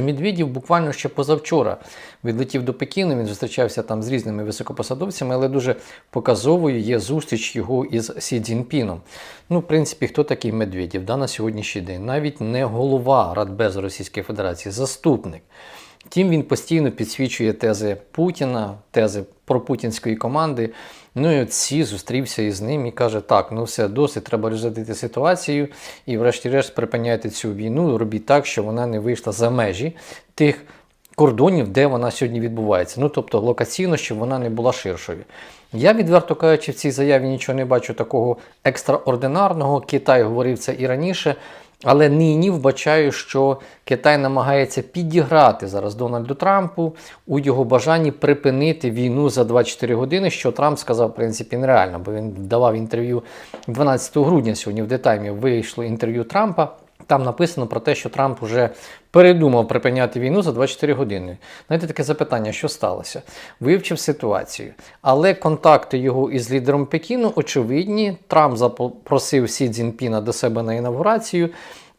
Медведєв буквально ще позавчора відлетів до Пекіну. Він зустрічався там з різними високопосадовцями, але дуже показовою є зустріч його із Сі Цзіньпіном. Ну, в принципі, хто такий Медведєв да, на сьогоднішній день? Навіть не голова Радбезу Російської Федерації, заступник. Втім, він постійно підсвічує тези Путіна, тези пропутінської команди. Ну і от Сі зустрівся із ним і каже: так, ну все, досить, треба розрядити ситуацію і, врешті-решт, припиняйте цю війну, робіть так, щоб вона не вийшла за межі тих кордонів, де вона сьогодні відбувається. Ну тобто локаційно, щоб вона не була ширшою. Я, відверто кажучи, в цій заяві нічого не бачу такого екстраординарного. Китай говорив це і раніше. Але нині вбачаю, що Китай намагається підіграти зараз Дональду Трампу у його бажанні припинити війну за 24 години, що Трамп сказав, в принципі, нереально, бо він давав інтерв'ю 12 грудня сьогодні в детаймі вийшло інтерв'ю Трампа. Там написано про те, що Трамп вже передумав припиняти війну за 24 години. Знаєте, таке запитання, що сталося? Вивчив ситуацію. Але контакти його із лідером Пекіну очевидні. Трамп запросив Сі Цзіньпіна до себе на інавгурацію.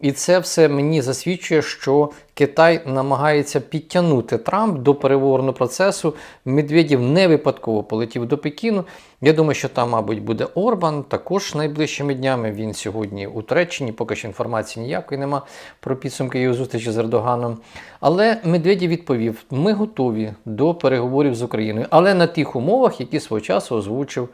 І це все мені засвідчує, що Китай намагається підтягнути Трамп до переговорного процесу. Медведєв не випадково полетів до Пекіну. Я думаю, що там, мабуть, буде Орбан також найближчими днями. Він сьогодні у Туреччині, поки що інформації ніякої нема про підсумки його зустрічі з Ердоганом. Але Медведєв відповів: ми готові до переговорів з Україною, але на тих умовах, які свого часу озвучив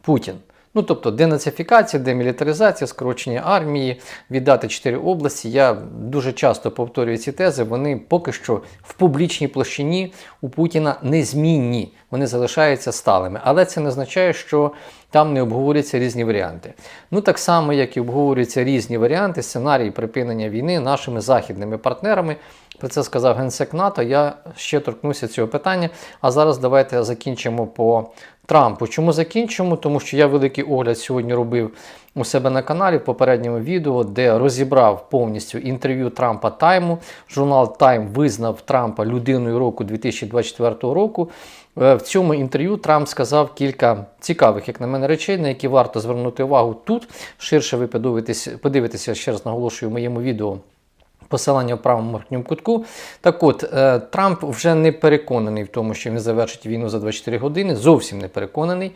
Путін. Ну, тобто денацифікація, демілітаризація, скорочення армії, віддати чотири області. Я дуже часто повторюю ці тези. Вони поки що в публічній площині у Путіна незмінні, вони залишаються сталими. Але це не означає, що там не обговорюються різні варіанти. Ну так само, як і обговорюються різні варіанти, сценарії припинення війни нашими західними партнерами. Про це сказав генсек НАТО. Я ще торкнуся цього питання. А зараз давайте закінчимо по Трампу. Чому закінчимо? Тому що я великий огляд сьогодні робив у себе на каналі в попередньому відео, де розібрав повністю інтерв'ю Трампа Тайму. Журнал Тайм визнав Трампа людиною року 2024 року. Е, В цьому інтерв'ю Трамп сказав кілька цікавих, як на мене, речей, на які варто звернути увагу тут. Ширше ви подивитесь, подивитеся, ще раз наголошую в моєму відео. Посилання в правому верхньому кутку. Так от, е, Трамп вже не переконаний в тому, що він завершить війну за 24 години, зовсім не переконаний.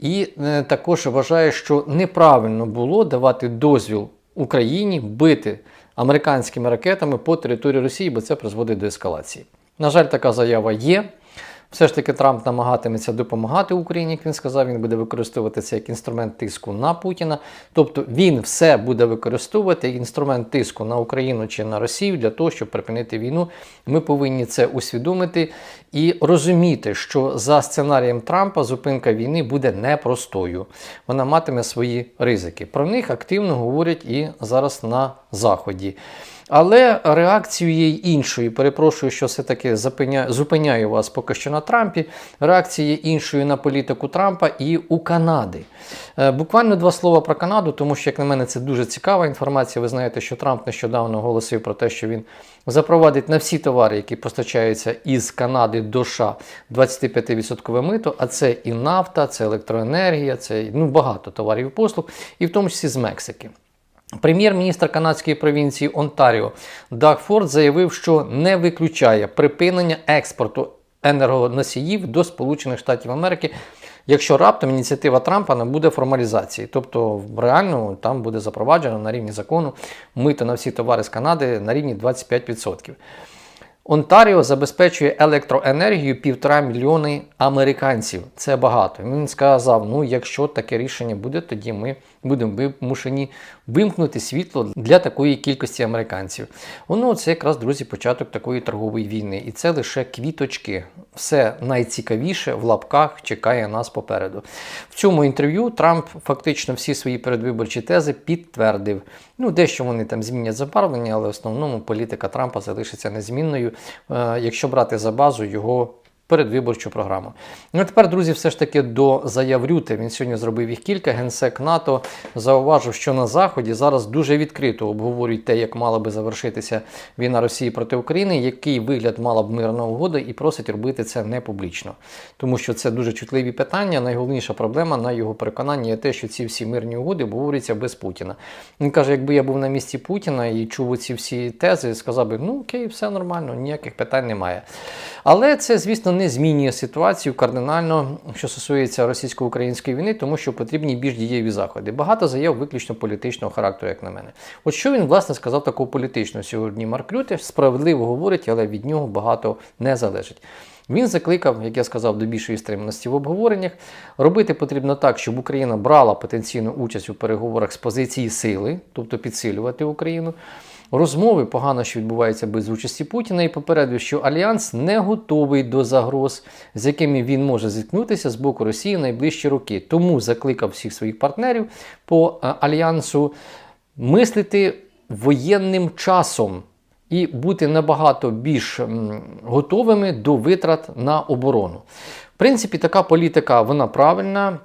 І е, також вважає, що неправильно було давати дозвіл Україні бити американськими ракетами по території Росії, бо це призводить до ескалації. На жаль, така заява є. Все ж таки Трамп намагатиметься допомагати Україні, як він сказав, він буде використовувати це як інструмент тиску на Путіна. Тобто він все буде використовувати як інструмент тиску на Україну чи на Росію для того, щоб припинити війну. Ми повинні це усвідомити і розуміти, що за сценарієм Трампа зупинка війни буде непростою. Вона матиме свої ризики. Про них активно говорять і зараз на Заході. Але реакцію є іншою. Перепрошую, що все-таки зупиняю вас поки що на Трампі. Реакція є іншою на політику Трампа і у Канади. Е, Буквально два слова про Канаду, тому що, як на мене, це дуже цікава інформація. Ви знаєте, що Трамп нещодавно оголосив про те, що він запровадить на всі товари, які постачаються із Канади до США, 25% мито, а це і нафта, це електроенергія, це ну, багато товарів і послуг, і в тому числі з Мексики. Прем'єр-міністр канадської провінції Онтаріо Даг Форд заявив, що не виключає припинення експорту енергоносіїв до Сполучених Штатів Америки, якщо раптом ініціатива Трампа не буде формалізації. Тобто, реально там буде запроваджено на рівні закону мито на всі товари з Канади на рівні 25%. Онтаріо забезпечує електроенергію півтора мільйони американців. Це багато. Він сказав: ну, якщо таке рішення буде, тоді ми будемо вимушені вимкнути світло для такої кількості американців. Воно це якраз, друзі, початок такої торгової війни. І це лише квіточки. Все найцікавіше в лапках чекає нас попереду. В цьому інтерв'ю Трамп фактично всі свої передвиборчі тези підтвердив. Ну, дещо вони там змінять забарвлення, але в основному політика Трампа залишиться незмінною. Е, Якщо брати за базу його передвиборчу програму. Ну а тепер, друзі, все ж таки до заяв. Він сьогодні зробив їх кілька. Генсек НАТО зауважив, що на Заході зараз дуже відкрито обговорюють те, як мала би завершитися війна Росії проти України, який вигляд мала б мирна угода, і просить робити це не публічно. Тому що це дуже чутливі питання. Найголовніша проблема на його переконанні є те, що ці всі мирні угоди обговорюються без Путіна. Він каже, якби я був на місці Путіна і чув ці всі тези, сказав би, ну окей, все нормально, ніяких питань немає. Але це, звісно, не змінює ситуацію кардинально, що стосується російсько-української війни, тому що потрібні більш дієві заходи. Багато заяв виключно політичного характеру, як на мене. От що він власне сказав такого політичного сьогодні Марк Рюте, справедливо говорить, але від нього багато не залежить. Він закликав, як я сказав, до більшої стриманості в обговореннях. Робити потрібно так, щоб Україна брала потенційну участь у переговорах з позиції сили, тобто підсилювати Україну. Розмови погано, що відбуваються без участі Путіна, і попередив, що альянс не готовий до загроз, з якими він може зіткнутися з боку Росії в найближчі роки. Тому закликав всіх своїх партнерів по е, альянсу мислити воєнним часом і бути набагато більш готовими до витрат на оборону. В принципі, така політика вона правильна.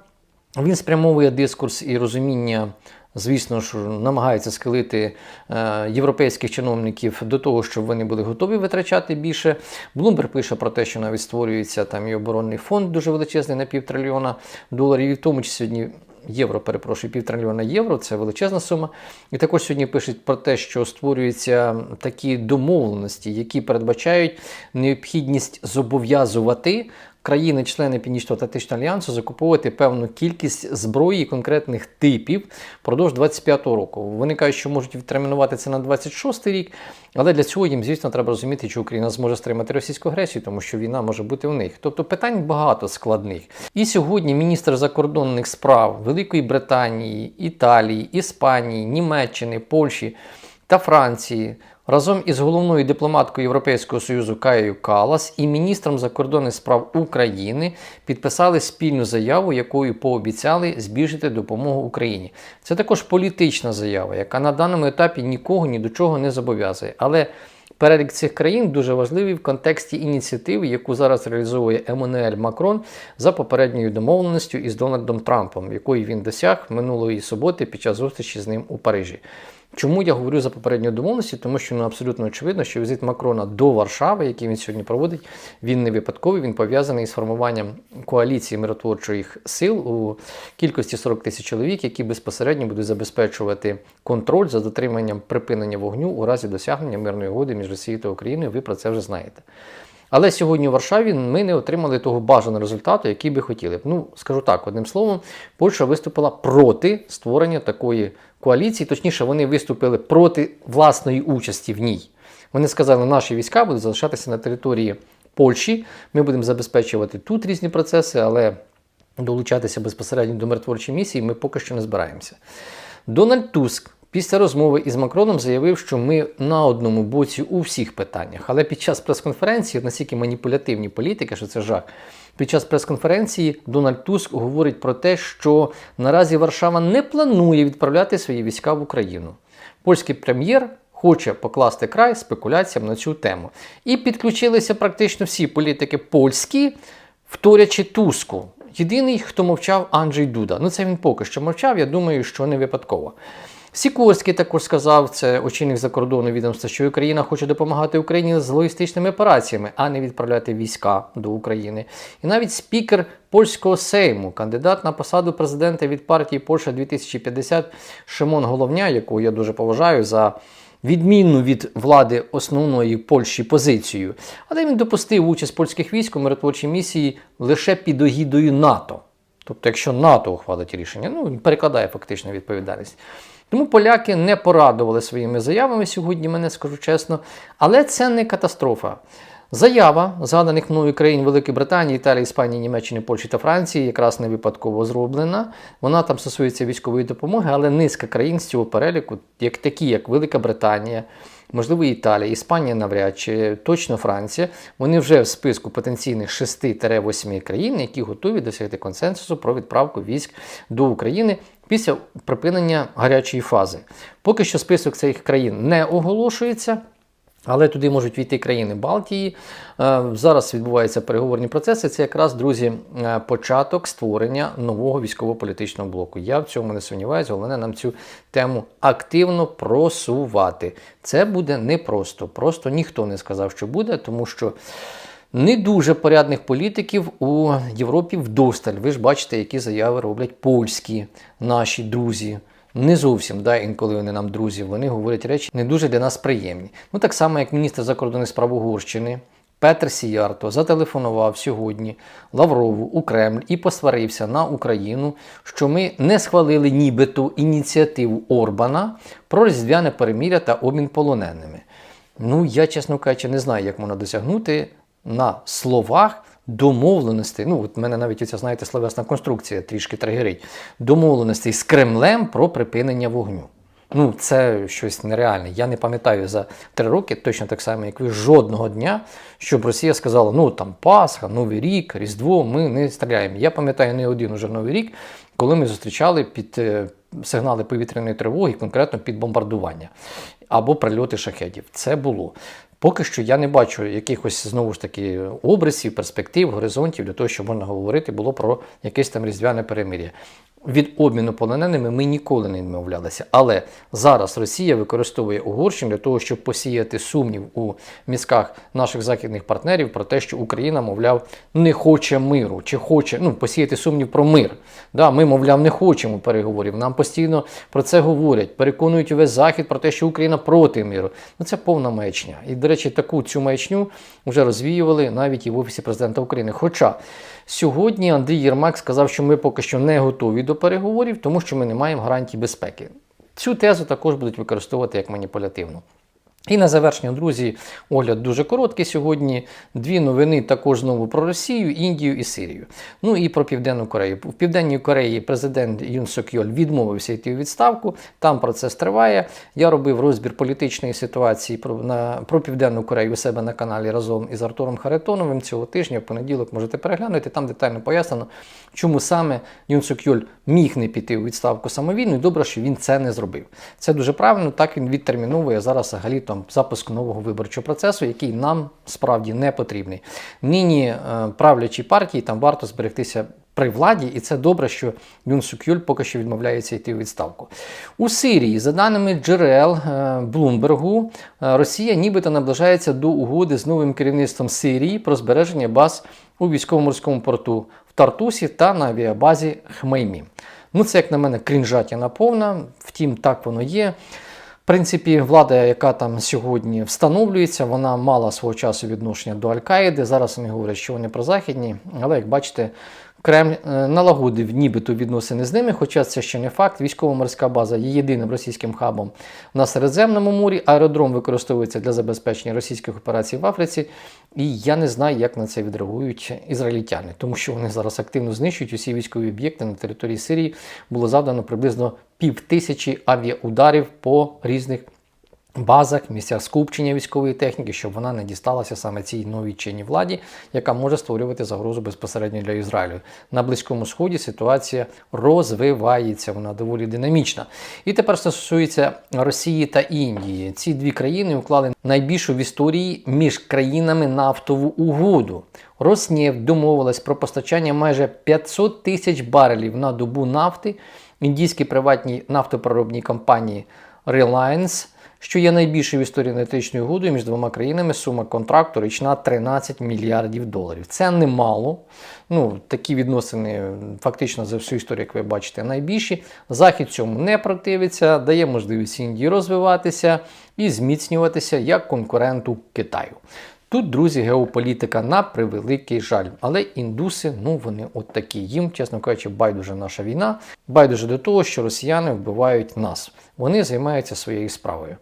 Він спрямовує дискурс і розуміння. Звісно ж, намагається схилити е, європейських чиновників до того, щоб вони були готові витрачати більше. Блумберг пише про те, що навіть створюється там і оборонний фонд дуже величезний на півтрильйона доларів, і в тому числі сьогодні євро, перепрошую, півтрильйона євро, це величезна сума. І також сьогодні пишуть про те, що створюються такі домовленості, які передбачають необхідність зобов'язувати. Країни-члени Північно-Атлантичного альянсу закуповувати певну кількість зброї конкретних типів впродовж 25-го року. Вони кажуть, що можуть відтермінувати це на 26-й рік, але для цього їм, звісно, треба розуміти, чи Україна зможе стримати російську агресію, тому що війна може бути у них. Тобто питань багато складних. І сьогодні міністр закордонних справ Великої Британії, Італії, Іспанії, Німеччини, Польщі та Франції разом із головною дипломаткою Європейського Союзу Каєю Калас і міністром закордонних справ України підписали спільну заяву, якою пообіцяли збільшити допомогу Україні. Це також політична заява, яка на даному етапі нікого ні до чого не зобов'язує. Але Перелік цих країн дуже важливий в контексті ініціативи, яку зараз реалізовує Еммануель Макрон за попередньою домовленістю із Дональдом Трампом, якої він досяг минулої суботи під час зустрічі з ним у Парижі. Чому я говорю за попередню домовленості? Тому що ну, абсолютно очевидно, що візит Макрона до Варшави, який він сьогодні проводить, він не випадковий, він пов'язаний з формуванням коаліції миротворчих сил у кількості 40 тисяч чоловік, які безпосередньо будуть забезпечувати контроль за дотриманням припинення вогню у разі досягнення мирної угоди між Росією та Україною. Ви про це вже знаєте. Але сьогодні у Варшаві ми не отримали того бажаного результату, який би хотіли. Ну, скажу так, одним словом, Польща виступила проти створення такої коаліції, точніше, вони виступили проти власної участі в ній. Вони сказали, наші війська будуть залишатися на території Польщі. Ми будемо забезпечувати тут різні процеси, але долучатися безпосередньо до миротворчої місії ми поки що не збираємося. Дональд Туск після розмови із Макроном заявив, що ми на одному боці у всіх питаннях. Але під час прес-конференції, настільки маніпулятивні політики, що це жах. Під час прес-конференції Дональд Туск говорить про те, що наразі Варшава не планує відправляти свої війська в Україну. Польський прем'єр хоче покласти край спекуляціям на цю тему. І підключилися практично всі політики польські, вторячи Туску. Єдиний, хто мовчав, Анджей Дуда. Ну це він поки що мовчав, я думаю, що не випадково. Сікорський також сказав, це очільник закордонного відомства, що Україна хоче допомагати Україні з логістичними операціями, а не відправляти війська до України. І навіть спікер польського сейму, кандидат на посаду президента від партії Польща 2050 Шимон Головня, якого я дуже поважаю за відмінну від влади основної Польщі позицію. Але він допустив участь польських військ у миротворчій місії лише під огідою НАТО. Тобто, якщо НАТО ухвалить рішення, ну перекладає фактично відповідальність. Тому поляки не порадували своїми заявами сьогодні, мене скажу чесно. Але це не катастрофа. Заява згаданих мною країн Великої Британії, Італії, Іспанії, Німеччини, Польщі та Франції якраз не випадково зроблена. Вона там стосується військової допомоги, але низка країн з цього переліку, як такі, як Велика Британія, можливо, Італія, Іспанія навряд чи точно Франція, вони вже в списку потенційних 6-8 країн, які готові досягти консенсусу про відправку військ до України після припинення гарячої фази. Поки що список цих країн не оголошується. Але туди можуть війти країни Балтії. Е, Зараз відбуваються переговорні процеси. Це якраз, друзі, е, початок створення нового військово-політичного блоку. Я в цьому не сумніваюся. Головне нам цю тему активно просувати. Це буде непросто. Просто ніхто не сказав, що буде, тому що. Не дуже порядних політиків у Європі вдосталь. Ви ж бачите, які заяви роблять польські наші друзі. Не зовсім, да, інколи вони нам друзі, вони говорять речі не дуже для нас приємні. Ну так само, як міністр закордонних справ Угорщини Петр Сіярто зателефонував сьогодні Лаврову у Кремль і посварився на Україну, що ми не схвалили нібито ініціативу Орбана про різдвяне переміря та обмін полоненими. Ну, я, чесно кажучи, не знаю, як можна досягнути на словах домовленостей. Ну, от мене навіть ця, знаєте, словесна конструкція трішки тригерить. Домовленостей з Кремлем про припинення вогню. Ну, це щось нереальне. Я не пам'ятаю за три роки, точно так само, як ви, жодного дня, щоб Росія сказала, ну там Пасха, Новий рік, Різдво, ми не стріляємо. Я пам'ятаю не один уже Новий рік, коли ми зустрічали під е, сигнали повітряної тривоги, конкретно під бомбардування або прильоти шахедів. Це було. Поки що я не бачу якихось знову ж таки обрисів, перспектив, горизонтів для того, щоб можна говорити було про якесь там різдвяне перемир'я. Від обміну полоненими ми ніколи не відмовлялися. Але зараз Росія використовує Угорщину для того, щоб посіяти сумнів у мізках наших західних партнерів про те, що Україна, мовляв, не хоче миру, чи хоче ну, посіяти сумнів про мир. Да, Ми, мовляв, не хочемо переговорів. Нам постійно про це говорять, переконують увесь захід про те, що Україна проти миру. Ну це повна маячня. І, до речі, таку цю маячню вже розвіювали навіть і в Офісі президента України. Хоча сьогодні Андрій Єрмак сказав, що ми поки що не готові до переговорів, тому що ми не маємо гарантій безпеки. Цю тезу також будуть використовувати як маніпулятивну. І на завершення, друзі, огляд дуже короткий сьогодні. Дві новини також знову про Росію, Індію і Сирію. Ну і про Південну Корею. В Південній Кореї президент Юн Сок Йоль відмовився йти у відставку. Там процес триває. Я робив розбір політичної ситуації про, на, про Південну Корею у себе на каналі разом із Артуром Харитоновим цього тижня. В понеділок можете переглянути. Там детально пояснено, чому саме Юн Сок Йоль міг не піти у відставку самовільно. І добре, що він це не зробив. Це дуже правильно. Так він відтерміновує зараз взагалі там запуск нового виборчого процесу, який нам справді не потрібний. Нині е, правлячій партії там варто зберегтися. При владі, і це добре, що Юн Сукюль поки що відмовляється йти у відставку. У Сирії, за даними джерел е, Блумбергу, е, Росія нібито наближається до угоди з новим керівництвом Сирії про збереження баз у військово-морському порту в Тартусі та на авіабазі Хмеймі. Ну, це, як на мене, крінжатіна повна, втім, так воно є. В принципі, влада, яка там сьогодні встановлюється, вона мала свого часу відношення до Аль-Каїди. Зараз вони говорять, що вони прозахідні, але як бачите, Кремль е, налагодив нібито відносини з ними, хоча це ще не факт. Військово-морська база є єдиним російським хабом на Середземному морі. Аеродром використовується для забезпечення російських операцій в Африці. І я не знаю, як на це відреагують ізраїльтяни, тому що вони зараз активно знищують усі військові об'єкти на території Сирії. Було завдано приблизно пів тисячі авіаударів по різних базах, місцях скупчення військової техніки, щоб вона не дісталася саме цій новій чинній владі, яка може створювати загрозу безпосередньо для Ізраїлю. На Близькому Сході ситуація розвивається, вона доволі динамічна. І тепер стосується Росії та Індії. Ці дві країни уклали найбільшу в історії між країнами нафтову угоду. Роснефть домовилась про постачання майже 500 тисяч барелів на добу нафти індійській приватній нафтопроробній компанії Reliance, що є найбільшою в історії енергетичної угоди між двома країнами. Сума контракту річна 13 мільярдів доларів. Це немало. Ну, такі відносини фактично за всю історію, як ви бачите, найбільші. Захід цьому не противиться, дає можливість Індії розвиватися і зміцнюватися як конкуренту Китаю. Тут, друзі, геополітика на превеликий жаль. Але індуси, ну вони от такі. Їм, чесно кажучи, байдуже наша війна, байдуже до того, що росіяни вбивають нас. Вони займаються своєю справою.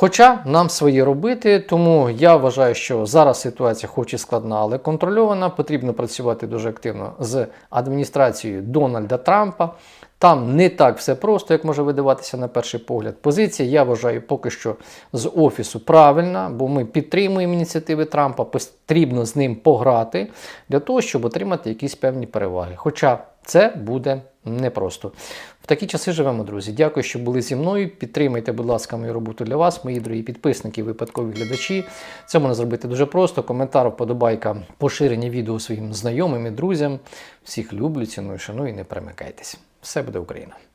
Хоча нам своє робити, тому я вважаю, що зараз ситуація хоч і складна, але контрольована. Потрібно працювати дуже активно з адміністрацією Дональда Трампа. Там не так все просто, як може видаватися на перший погляд. Позиція, я вважаю, поки що з офісу правильна, бо ми підтримуємо ініціативи Трампа, потрібно з ним пограти для того, щоб отримати якісь певні переваги. Хоча це буде непросто. В такі часи живемо, друзі. Дякую, що були зі мною. Підтримайте, будь ласка, мою роботу для вас, мої дорогі підписники, випадкові глядачі. Це можна зробити дуже просто. Коментар, вподобайка, поширення відео своїм знайомим і друзям. Всіх люблю, ціную, шаную і не перемикайтесь. Все буде Україна!